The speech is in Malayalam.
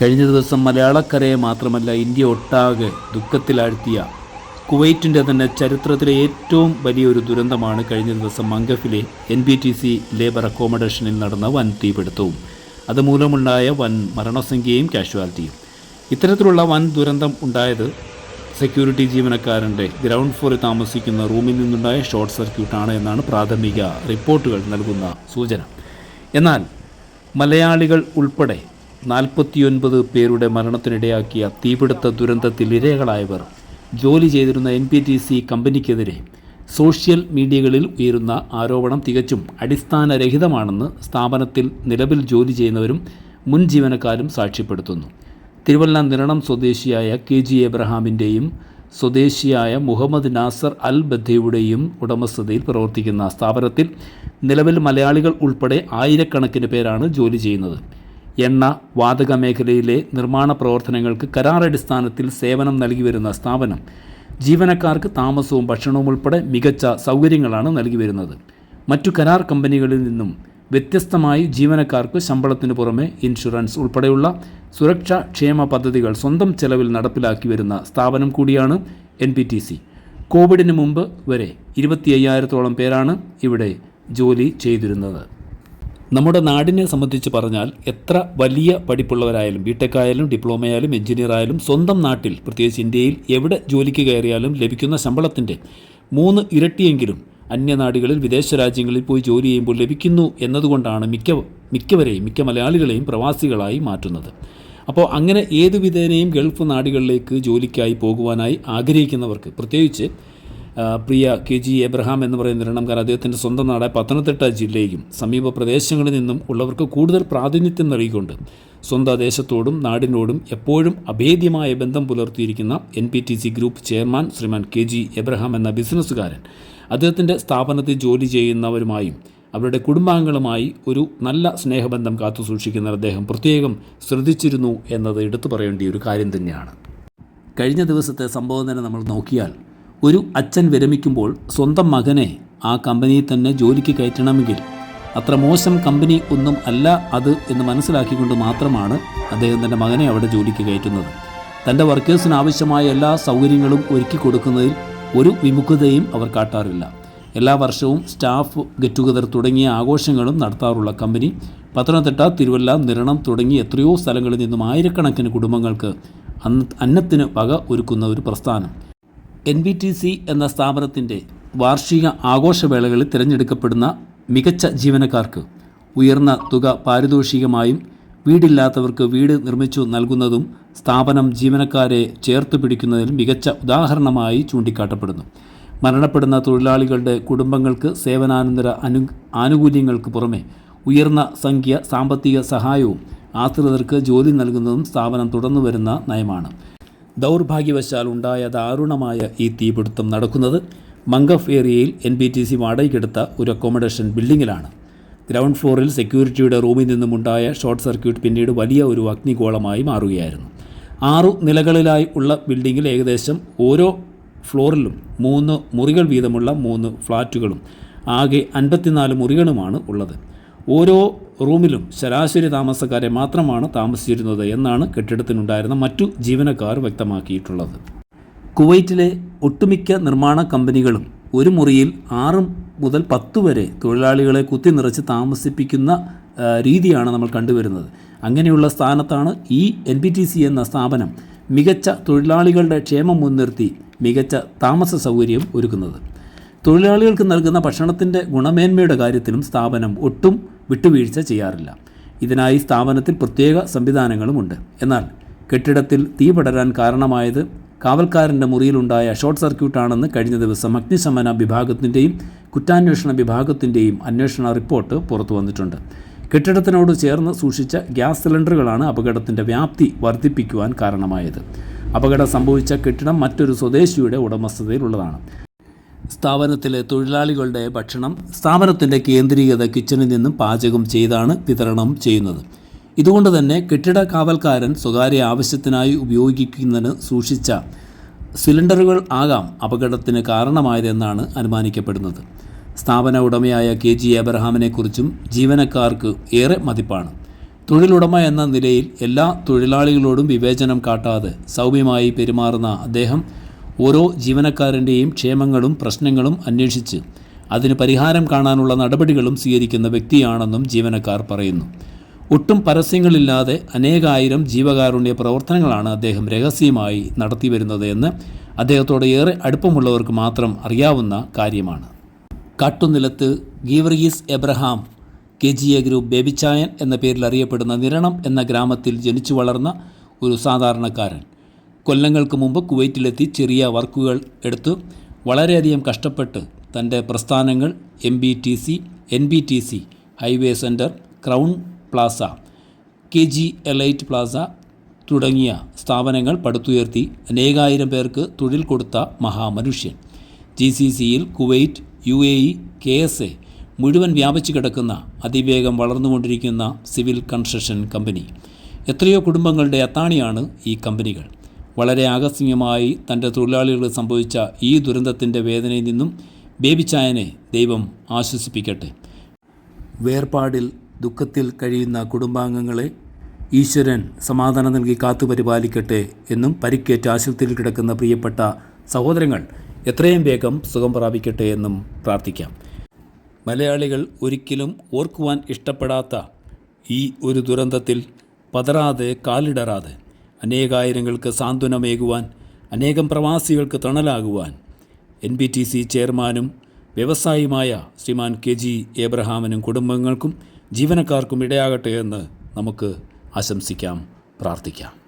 കഴിഞ്ഞ ദിവസം മലയാളക്കരയെ മാത്രമല്ല ഇന്ത്യ ഒട്ടാകെ ദുഃഖത്തിലാഴ്ത്തിയ കുവൈറ്റിന്റെ തന്നെ ചരിത്രത്തിലെ ഏറ്റവും വലിയൊരു ദുരന്തമാണ് കഴിഞ്ഞ ദിവസം മംഗഫിലെ N B T C labour അക്കോമഡേഷനിൽ നടന്ന വൻ തീപിടുത്തവും. അതുമൂലമുണ്ടായ വൻ മരണസംഖ്യയും കാഷ്വാലിറ്റിയും. ഇത്തരത്തിലുള്ള വൻ ദുരന്തം ഉണ്ടായത് സെക്യൂരിറ്റി ജീവനക്കാരന്റെ ഗ്രൗണ്ട് ഫ്ലോറിൽ താമസിക്കുന്ന റൂമിൽ നിന്നുണ്ടായ ഷോർട്ട് സർക്യൂട്ടാണ് എന്നാണ് പ്രാഥമിക റിപ്പോർട്ടുകൾ നൽകുന്ന സൂചന. എന്നാൽ മലയാളികൾ ഉൾപ്പെടെ നാൽപ്പത്തിയൊൻപത് പേരുടെ മരണത്തിനിടയാക്കിയ തീപിടുത്ത ദുരന്തത്തിൽ ഇരകളായവർ ജോലി ചെയ്തിരുന്ന എൻ പി ടി സി കമ്പനിക്കെതിരെ സോഷ്യൽ മീഡിയകളിൽ ഉയരുന്ന ആരോപണം തികച്ചും അടിസ്ഥാനരഹിതമാണെന്ന് സ്ഥാപനത്തിൽ നിലവിൽ ജോലി ചെയ്യുന്നവരും മുൻ ജീവനക്കാരും സാക്ഷ്യപ്പെടുത്തുന്നു. തിരുവല്ല നിരണം സ്വദേശിയായ കെ ജി എബ്രഹാമിന്റെയും സ്വദേശിയായ മുഹമ്മദ് നാസർ അൽ ബദ്ധയുടെയും ഉടമസ്ഥതയിൽ പ്രവർത്തിക്കുന്ന സ്ഥാപനത്തിൽ നിലവിൽ മലയാളികൾ ഉൾപ്പെടെ ആയിരക്കണക്കിന് പേരാണ് ജോലി ചെയ്യുന്നത്. എണ്ണ വാതക മേഖലയിലെ നിർമ്മാണ പ്രവർത്തനങ്ങൾക്ക് കരാറടിസ്ഥാനത്തിൽ സേവനം നൽകി വരുന്ന സ്ഥാപനം ജീവനക്കാർക്ക് താമസവും ഭക്ഷണവും ഉൾപ്പെടെ മികച്ച സൗകര്യങ്ങളാണ് നൽകി വരുന്നത്. മറ്റു കരാർ കമ്പനികളിൽ നിന്നും വ്യത്യസ്തമായി ജീവനക്കാർക്ക് ശമ്പളത്തിന് പുറമെ ഇൻഷുറൻസ് ഉൾപ്പെടെയുള്ള സുരക്ഷാ ക്ഷേമ പദ്ധതികൾ സ്വന്തം ചെലവിൽ നടപ്പിലാക്കി വരുന്ന സ്ഥാപനം കൂടിയാണ് എൻ പി ടി സി കോവിഡിന് മുമ്പ് വരെ ഇരുപത്തി അയ്യായിരത്തോളം പേരാണ് ഇവിടെ ജോലി ചെയ്തിരുന്നത്. നമ്മുടെ നാടിനെ സംബന്ധിച്ച് പറഞ്ഞാൽ എത്ര വലിയ പഠിപ്പുള്ളവരായാലും ബിടെക് ആയാലും ഡിപ്ലോമ ആയാലും എഞ്ചിനീയർ ആയാലും സ്വന്തം നാട്ടിൽ പ്രത്യേകിച്ച് ഇന്ത്യയിൽ എവിടെ ജോലിക്ക് കയറിയാലും ലഭിക്കുന്ന ശമ്പളത്തിന്റെ മൂന്ന് ഇരട്ടിയെങ്കിലും അന്യനാടുകളിൽ വിദേശ രാജ്യങ്ങളിൽ പോയി ജോലി ചെയ്യുമ്പോൾ ലഭിക്കുന്നു എന്നതുകൊണ്ടാണ് മിക്ക മിക്കവരെയും മിക്ക മലയാളികളെയും പ്രവാസികളായി മാറ്റുന്നത്. അപ്പോൾ അങ്ങനെ ഏതു വിധേനയും ഗൾഫ് നാടുകളിലേക്ക് ജോലിക്കായി പോകുവാനായി ആഗ്രഹിക്കുന്നവർക്ക് പ്രത്യേകിച്ച് പ്രിയ കെ ജി എബ്രഹാം എന്ന് പറയുന്ന ഇരണംകാർ അദ്ദേഹത്തിന്റെ സ്വന്തം നാടായ പത്തനംതിട്ട ജില്ലയിലും സമീപ പ്രദേശങ്ങളിൽ നിന്നും ഉള്ളവർക്ക് കൂടുതൽ പ്രാതിനിധ്യം നൽകിക്കൊണ്ട് സ്വന്തം ദേശത്തോടും നാടിനോടും എപ്പോഴും അഭേദ്യമായ ബന്ധം പുലർത്തിയിരിക്കുന്ന N P T C group chairman Shriman K G Abraham എന്ന ബിസിനസ്സുകാരൻ. അദ്ദേഹത്തിന്റെ സ്ഥാപനത്തിൽ ജോലി ചെയ്യുന്നവരുമായും അവരുടെ കുടുംബാംഗങ്ങളുമായി ഒരു നല്ല സ്നേഹബന്ധം കാത്തു സൂക്ഷിക്കുന്ന അദ്ദേഹം പ്രത്യേകം ശ്രദ്ധിച്ചിരുന്നു എന്നത് എടുത്തു പറയേണ്ട ഒരു കാര്യം തന്നെയാണ്. കഴിഞ്ഞ ദിവസത്തെ തന്നെ നമ്മൾ നോക്കിയാൽ ഒരു അച്ഛൻ വിരമിക്കുമ്പോൾ സ്വന്തം മകനെ ആ കമ്പനിയിൽ തന്നെ ജോലിക്ക് കയറ്റണമെങ്കിൽ അത്ര മോശം കമ്പനി ഒന്നും അല്ല അത് എന്ന് മനസ്സിലാക്കിക്കൊണ്ട് മാത്രമാണ് അദ്ദേഹം തന്റെ മകനെ അവിടെ ജോലിക്ക് കയറ്റുന്നത്. തന്റെ വർക്കേഴ്സിന് ആവശ്യമായ എല്ലാ സൗകര്യങ്ങളും ഒരുക്കി കൊടുക്കുന്നതിൽ ഒരു വിമുഖതയും അവർ കാട്ടാറില്ല. എല്ലാ വർഷവും സ്റ്റാഫ് ഗെറ്റ് ടുഗദർ തുടങ്ങിയ ആഘോഷങ്ങളും നടത്താറുള്ള കമ്പനി പത്തനംതിട്ട തിരുവല്ല നിരണം തുടങ്ങി എത്രയോ സ്ഥലങ്ങളിൽ നിന്നും ആയിരക്കണക്കിന് കുടുംബങ്ങൾക്ക് അന്ന അന്നത്തിന് വക ഒരുക്കുന്ന ഒരു പ്രസ്ഥാനം. എൻ ബി ടി സി എന്ന സ്ഥാപനത്തിന്റെ വാർഷിക ആഘോഷവേളകളിൽ തിരഞ്ഞെടുക്കപ്പെടുന്ന മികച്ച ജീവനക്കാർക്ക് ഉയർന്ന തുക പാരിതോഷികമായും വീടില്ലാത്തവർക്ക് വീട് നിർമ്മിച്ചു നൽകുന്നതും സ്ഥാപനം ജീവനക്കാരെ ചേർത്ത് പിടിക്കുന്നതിൽ മികച്ച ഉദാഹരണമായി ചൂണ്ടിക്കാട്ടപ്പെടുന്നു. മരണപ്പെടുന്ന തൊഴിലാളികളുടെ കുടുംബങ്ങൾക്ക് സേവനാനന്തര അനു ആനുകൂല്യങ്ങൾക്ക് പുറമെ ഉയർന്ന സംഖ്യ സാമ്പത്തിക സഹായവും ആശ്രിതർക്ക് ജോലി നൽകുന്നതും സ്ഥാപനം തുടർന്നു വരുന്ന നയമാണ്. ദൗർഭാഗ്യവശാൽ ഉണ്ടായ ദാരുണമായ ഈ തീപിടുത്തം നടക്കുന്നത് മംഗഫ് ഏരിയയിൽ എൻ ബി ടി സി വാടകയ്ക്കെടുത്ത ഒരു അക്കോമഡേഷൻ ബിൽഡിങ്ങിലാണ് ഗ്രൗണ്ട് ഫ്ലോറിൽ സെക്യൂരിറ്റിയുടെ റൂമിൽ നിന്നുമുണ്ടായ ഷോർട്ട് സർക്യൂട്ട് പിന്നീട് വലിയ ഒരു അഗ്നിഗോളമായി മാറുകയായിരുന്നു. ആറു നിലകളിലായി ഉള്ള ബിൽഡിങ്ങിൽ ഏകദേശം ഓരോ ഫ്ലോറിലും മൂന്ന് മുറികൾ വീതമുള്ള മൂന്ന് ഫ്ലാറ്റുകളും ആകെ അൻപത്തിനാല് മുറികളുമാണ് ഉള്ളത്. ഓരോ റൂമിലും ശരാശരി താമസക്കാരെ മാത്രമാണ് താമസിച്ചിരുന്നത് എന്നാണ് കെട്ടിടത്തിനുണ്ടായിരുന്ന മറ്റു ജീവനക്കാർ വ്യക്തമാക്കിയിട്ടുള്ളത്. കുവൈറ്റിലെ ഒട്ടുമിക്ക നിർമ്മാണ കമ്പനികളും ഒരു മുറിയിൽ ആറ് മുതൽ പത്ത് വരെ തൊഴിലാളികളെ കുത്തി നിറച്ച് താമസിപ്പിക്കുന്ന രീതിയാണ് നമ്മൾ കണ്ടുവരുന്നത്. അങ്ങനെയുള്ള സ്ഥാനത്താണ് ഈ എൻ പി ടി സി എന്ന സ്ഥാപനം മികച്ച തൊഴിലാളികളുടെ ക്ഷേമം മുൻനിർത്തി മികച്ച താമസ സൗകര്യം ഒരുക്കുന്നത്. തൊഴിലാളികൾക്ക് നൽകുന്ന ഭക്ഷണത്തിന്റെ ഗുണമേന്മയുടെ കാര്യത്തിലും സ്ഥാപനം ഒട്ടും വിട്ടുവീഴ്ച ചെയ്യാറില്ല. ഇതിനായി സ്ഥാപനത്തിൽ പ്രത്യേക സംവിധാനങ്ങളുമുണ്ട്. എന്നാൽ കെട്ടിടത്തിൽ തീ പടരാൻ കാരണമായത് കാവൽക്കാരന്റെ മുറിയിലുണ്ടായ ഷോർട്ട് സർക്യൂട്ടാണെന്ന് കഴിഞ്ഞ ദിവസം അഗ്നിശമന വിഭാഗത്തിന്റെയും കുറ്റാന്വേഷണ വിഭാഗത്തിന്റെയും അന്വേഷണ റിപ്പോർട്ട് പുറത്തു വന്നിട്ടുണ്ട്. കെട്ടിടത്തിനോട് ചേർന്ന് സൂക്ഷിച്ച ഗ്യാസ് സിലിണ്ടറുകളാണ് അപകടത്തിന്റെ വ്യാപ്തി വർദ്ധിപ്പിക്കുവാൻ കാരണമായത്. അപകടം സംഭവിച്ച കെട്ടിടം മറ്റൊരു സ്വദേശിയുടെ ഉടമസ്ഥതയിലുള്ളതാണ്. സ്ഥാപനത്തിലെ തൊഴിലാളികളുടെ ഭക്ഷണം സ്ഥാപനത്തിന്റെ കേന്ദ്രീകൃത കിച്ചണിൽ നിന്നും പാചകം ചെയ്താണ് വിതരണം ചെയ്യുന്നത്. ഇതുകൊണ്ട് തന്നെ കെട്ടിട കാവൽക്കാരൻ സ്വകാര്യ ആവശ്യത്തിനായി ഉപയോഗിക്കുന്നതിന് സൂക്ഷിച്ച സിലിണ്ടറുകൾ ആകാം അപകടത്തിന് കാരണമായതെന്നാണ് അനുമാനിക്കപ്പെടുന്നത്. സ്ഥാപന ഉടമയായ കെ ജി എബ്രഹാമിനെക്കുറിച്ചും ജീവനക്കാർക്ക് ഏറെ മതിപ്പാണ്. തൊഴിലുടമ എന്ന നിലയിൽ എല്ലാ തൊഴിലാളികളോടും വിവേചനം കാട്ടാതെ സൗമ്യമായി പെരുമാറുന്ന അദ്ദേഹം ഓരോ ജീവനക്കാരന്റെയും ക്ഷേമങ്ങളും പ്രശ്നങ്ങളും അന്വേഷിച്ച് അതിന് പരിഹാരം കാണാനുള്ള നടപടികളും സ്വീകരിക്കുന്ന വ്യക്തിയാണെന്നും ജീവനക്കാർ പറയുന്നു. ഒട്ടും പരസ്യങ്ങളില്ലാതെ അനേകായിരം ജീവകാരുണ്യ പ്രവർത്തനങ്ങളാണ് അദ്ദേഹം രഹസ്യമായി നടത്തിവരുന്നത് എന്ന് അദ്ദേഹത്തോട് ഏറെ അടുപ്പമുള്ളവർക്ക് മാത്രം അറിയാവുന്ന കാര്യമാണ്. Kattunilath Geevarghese Abraham K G A group Babychayan എന്ന പേരിൽ അറിയപ്പെടുന്ന നിരണം എന്ന ഗ്രാമത്തിൽ ജനിച്ചു വളർന്ന ഒരു സാധാരണക്കാരൻ. കൊല്ലങ്ങൾക്ക് മുമ്പ് കുവൈറ്റിലെത്തി ചെറിയ വർക്കുകൾ എടുത്ത്. വളരെയധികം കഷ്ടപ്പെട്ട് തന്റെ പ്രസ്ഥാനങ്ങൾ M B T C N B T C Highway Centre Crown Plaza K G Elite Plaza തുടങ്ങിയ സ്ഥാപനങ്ങൾ പടുത്തുയർത്തി അനേകായിരം പേർക്ക് തൊഴിൽ കൊടുത്ത മഹാമനുഷ്യൻ. ജി സി സിയിൽ Kuwait U A E K S A മുഴുവൻ വ്യാപിച്ചു കിടക്കുന്ന അതിവേഗം വളർന്നുകൊണ്ടിരിക്കുന്ന സിവിൽ കൺസ്ട്രക്ഷൻ കമ്പനി. എത്രയോ കുടുംബങ്ങളുടെ അത്താണിയാണ് ഈ കമ്പനികൾ. വളരെ ആകസ്മികമായി തന്റെ തൊഴിലാളികൾ സംഭവിച്ച ഈ ദുരന്തത്തിന്റെ വേദനയിൽ നിന്നും ബേബിച്ചായനെ ദൈവം ആശ്വസിപ്പിക്കട്ടെ. വേർപാടിൽ ദുഃഖത്തിൽ കഴിയുന്ന കുടുംബാംഗങ്ങളെ ഈശ്വരൻ സമാധാനം നൽകി കാത്തുപരിപാലിക്കട്ടെ എന്നും പരിക്കേറ്റ് ആശുപത്രിയിൽ കിടക്കുന്ന പ്രിയപ്പെട്ട സഹോദരങ്ങൾ എത്രയും വേഗം സുഖം പ്രാപിക്കട്ടെ എന്നും പ്രാർത്ഥിക്കാം. മലയാളികൾ ഒരിക്കലും ഓർക്കുവാൻ ഇഷ്ടപ്പെടാത്ത ഈ ഒരു ദുരന്തത്തിൽ പതറാതെ കാലിടറാതെ അനേകായിരങ്ങൾക്ക് സാന്ത്വനമേകുവാൻ അനേകം പ്രവാസികൾക്ക് തണലാകുവാൻ. എൻ ബി ടി സി ചെയർമാനും വ്യവസായിയുമായ ശ്രീമാൻ കെ ജി ഏബ്രഹാമിനും കുടുംബങ്ങൾക്കും ജീവനക്കാർക്കും ഇടയാകട്ടെ എന്ന് നമുക്ക് ആശംസിക്കാം പ്രാർത്ഥിക്കാം.